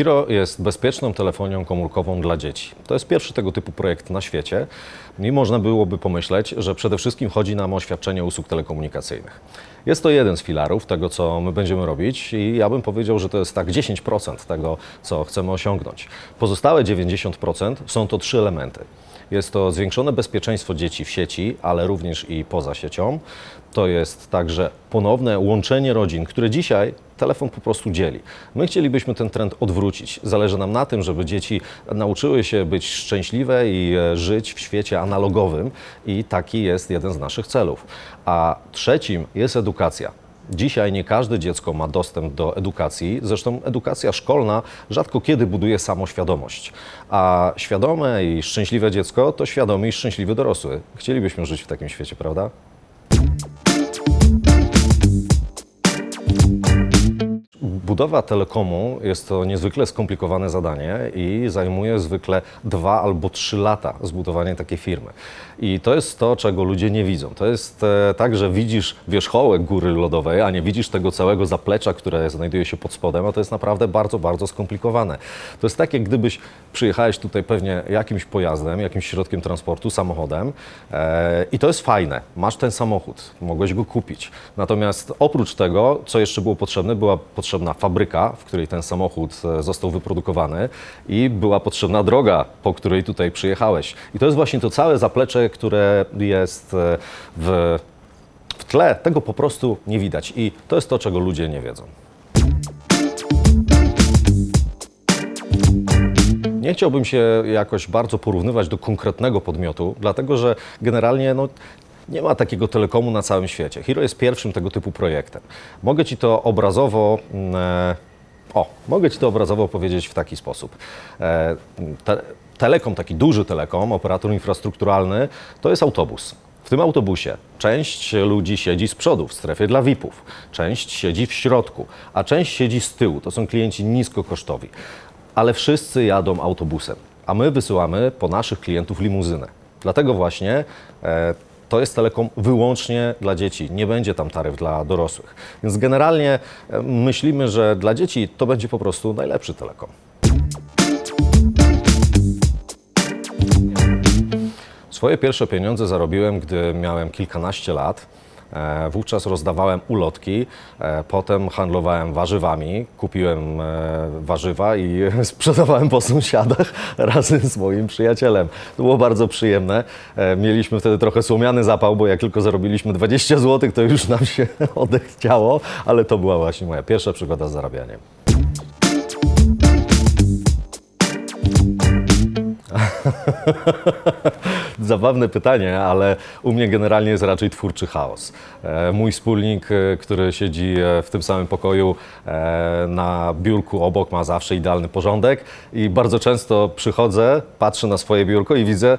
Hiro jest bezpieczną telefonią komórkową dla dzieci. To jest pierwszy tego typu projekt na świecie i można byłoby pomyśleć, że przede wszystkim chodzi nam o świadczenie usług telekomunikacyjnych. Jest to jeden z filarów tego, co my będziemy robić i ja bym powiedział, że to jest tak 10% tego, co chcemy osiągnąć. Pozostałe 90% są to trzy elementy. Jest to zwiększone bezpieczeństwo dzieci w sieci, ale również i poza siecią. To jest także ponowne łączenie rodzin, które dzisiaj telefon po prostu dzieli. My chcielibyśmy ten trend odwrócić. Zależy nam na tym, żeby dzieci nauczyły się być szczęśliwe i e, żyć w świecie analogowym i taki jest jeden z naszych celów. A trzecim jest edukacja. Dzisiaj nie każde dziecko ma dostęp do edukacji, zresztą edukacja szkolna rzadko kiedy buduje samoświadomość. A świadome i szczęśliwe dziecko to świadomy i szczęśliwy dorosły. Chcielibyśmy żyć w takim świecie, prawda? Budowa telekomu jest to niezwykle skomplikowane zadanie i zajmuje zwykle dwa albo trzy lata zbudowanie takiej firmy. I to jest to, czego ludzie nie widzą. To jest e, tak, że widzisz wierzchołek góry lodowej, a nie widzisz tego całego zaplecza, które znajduje się pod spodem, a to jest naprawdę bardzo, bardzo skomplikowane. To jest tak, jak gdybyś przyjechałeś tutaj pewnie jakimś pojazdem, jakimś środkiem transportu, samochodem e, i to jest fajne. Masz ten samochód, mogłeś go kupić. Natomiast oprócz tego, co jeszcze było potrzebne, była potrzebna fabryka, w której ten samochód e, został wyprodukowany i była potrzebna droga, po której tutaj przyjechałeś. I to jest właśnie to całe zaplecze, które jest e, w, w tle. Tego po prostu nie widać i to jest to, czego ludzie nie wiedzą. Nie chciałbym się jakoś bardzo porównywać do konkretnego podmiotu, dlatego że generalnie no, nie ma takiego telekomu na całym świecie. Hero jest pierwszym tego typu projektem. Mogę Ci to obrazowo. mm, E, o, mogę Ci to obrazowo powiedzieć w taki sposób. E, te, telekom, taki duży telekom, operator infrastrukturalny, to jest autobus. W tym autobusie część ludzi siedzi z przodu, w strefie dla VIP-ów, część siedzi w środku, a część siedzi z tyłu. To są klienci niskokosztowi. Ale wszyscy jadą autobusem, a my wysyłamy po naszych klientów limuzynę. Dlatego właśnie e, to jest telekom wyłącznie dla dzieci. Nie będzie tam taryf dla dorosłych. Więc generalnie e, myślimy, że dla dzieci to będzie po prostu najlepszy telekom. Swoje pierwsze pieniądze zarobiłem, gdy miałem kilkanaście lat. E, Wówczas rozdawałem ulotki, e, potem handlowałem warzywami, kupiłem e, warzywa i sprzedawałem po sąsiadach razem z moim przyjacielem. To było bardzo przyjemne. Mieliśmy wtedy trochę słomiany zapał, bo jak tylko zarobiliśmy 20 zł, to już nam się odechciało, ale to była właśnie moja pierwsza przygoda z zarabianiem. Zabawne pytanie, ale u mnie generalnie jest raczej twórczy chaos. E, Mój wspólnik, e, który siedzi e, w tym samym pokoju na biurku obok, ma zawsze idealny porządek i bardzo często przychodzę, patrzę na swoje biurko i widzę,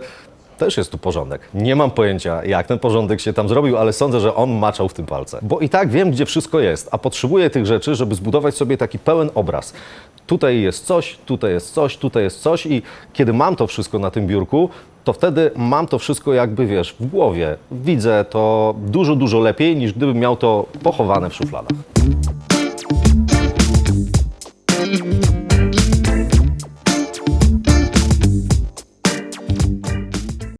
też jest tu porządek. Nie mam pojęcia, jak ten porządek się tam zrobił, ale sądzę, że on maczał w tym palce. Bo i tak wiem, gdzie wszystko jest, a potrzebuję tych rzeczy, żeby zbudować sobie taki pełen obraz. Tutaj jest coś, tutaj jest coś, tutaj jest coś i kiedy mam to wszystko na tym biurku, to wtedy mam to wszystko jakby, wiesz, w głowie. Widzę to dużo, dużo lepiej, niż gdybym miał to pochowane w szufladach.